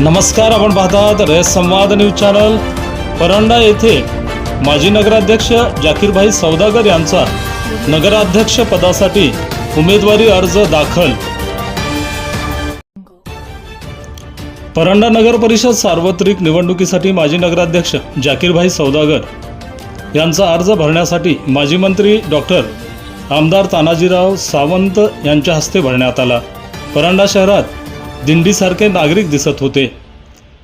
नमस्कार आपण पाहतात रयत संवाद न्यूज चॅनल. परंडा येथे माजी नगराध्यक्ष जाकीरभाई सौदागर यांचा नगराध्यक्ष पदासाठी उमेदवारी अर्ज दाखल. परंडा नगर परिषद सार्वत्रिक निवडणुकीसाठी माजी नगराध्यक्ष जाकीरभाई सौदागर यांचा अर्ज भरण्यासाठी माजी मंत्री डॉक्टर आमदार तानाजीराव सावंत यांच्या हस्ते भरण्यात आला. परंडा शहरात दिंडीसारखे नागरिक दिसत होते.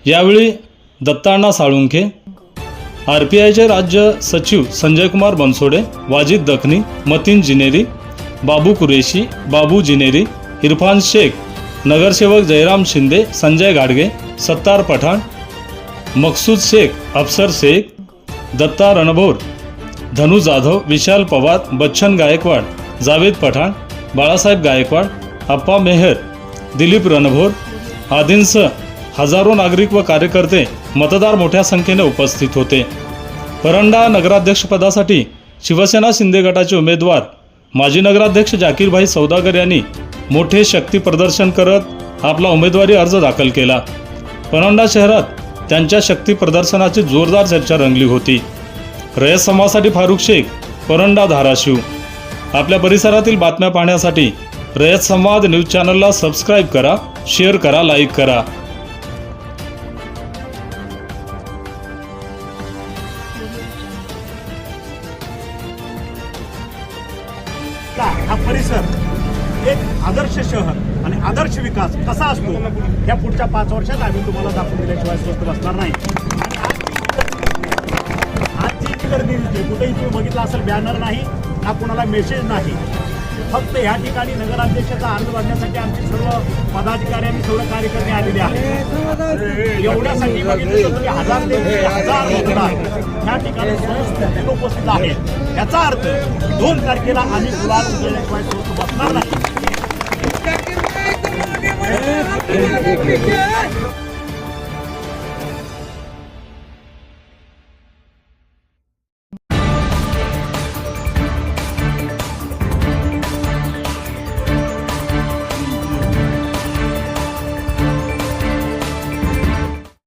यावेळी दत्ताण्णा साळुंखे आर पी आयचे राज्य सचिव संजयकुमार बनसोडे वाजिद दखनी मतीन जिनेरी बाबू कुरेशी बाबू जिनेरी इरफान शेख नगरसेवक जयराम शिंदे संजय गाडगे सत्तार पठाण मकसूद शेख अफसर शेख दत्ता रणभोर धनु जाधव विशाल पवार बच्चन गायकवाड जावेद पठाण बाळासाहेब गायकवाड अप्पा मेहर दिलीप रणभोर आदींसह हजारो नागरिक व कार्यकर्ते मतदार मोठ्या संख्येने उपस्थित होते. परंडा नगराध्यक्षपदासाठी शिवसेना शिंदे गटाचे उमेदवार माजी नगराध्यक्ष जाकीरभाई सौदागर यांनी मोठे शक्ती प्रदर्शन करत आपला उमेदवारी अर्ज दाखल केला. परंडा शहरात त्यांच्या शक्ती प्रदर्शनाची जोरदार चर्चा रंगली होती. रयत समाजासाठी फारुख शेख परंडा धाराशिव. आपल्या परिसरातील बातम्या पाहण्यासाठी रयत संवाद न्यूज चॅनलला सबस्क्राईब करा शेअर करा लाईक करा. हा परिसर एक आदर्श शहर आणि आदर्श विकास कसा असतो या पुढच्या पाच वर्षात आम्ही तुम्हाला दाखवून दिल्याशिवाय स्वस्त बसणार नाही. आजची आज जी गर्दी दिसते कुठेही तुम्ही बघितलं असेल बॅनर नाही ना कुणाला मेसेज नाही. फक्त ह्या ठिकाणी नगराध्यक्षाचा अर्ज भरण्यासाठी आमचे सर्व पदाधिकारी आणि सर्व कार्यकर्ते आलेले आहेत. एवढ्यासाठी बघितलं हजार ते हजार मतदार या ठिकाणी सहस्थितीने उपस्थित आहेत. याचा अर्थ दोन तारखेला आम्ही गुलाल उजळल्याशिवाय बसणार नाही.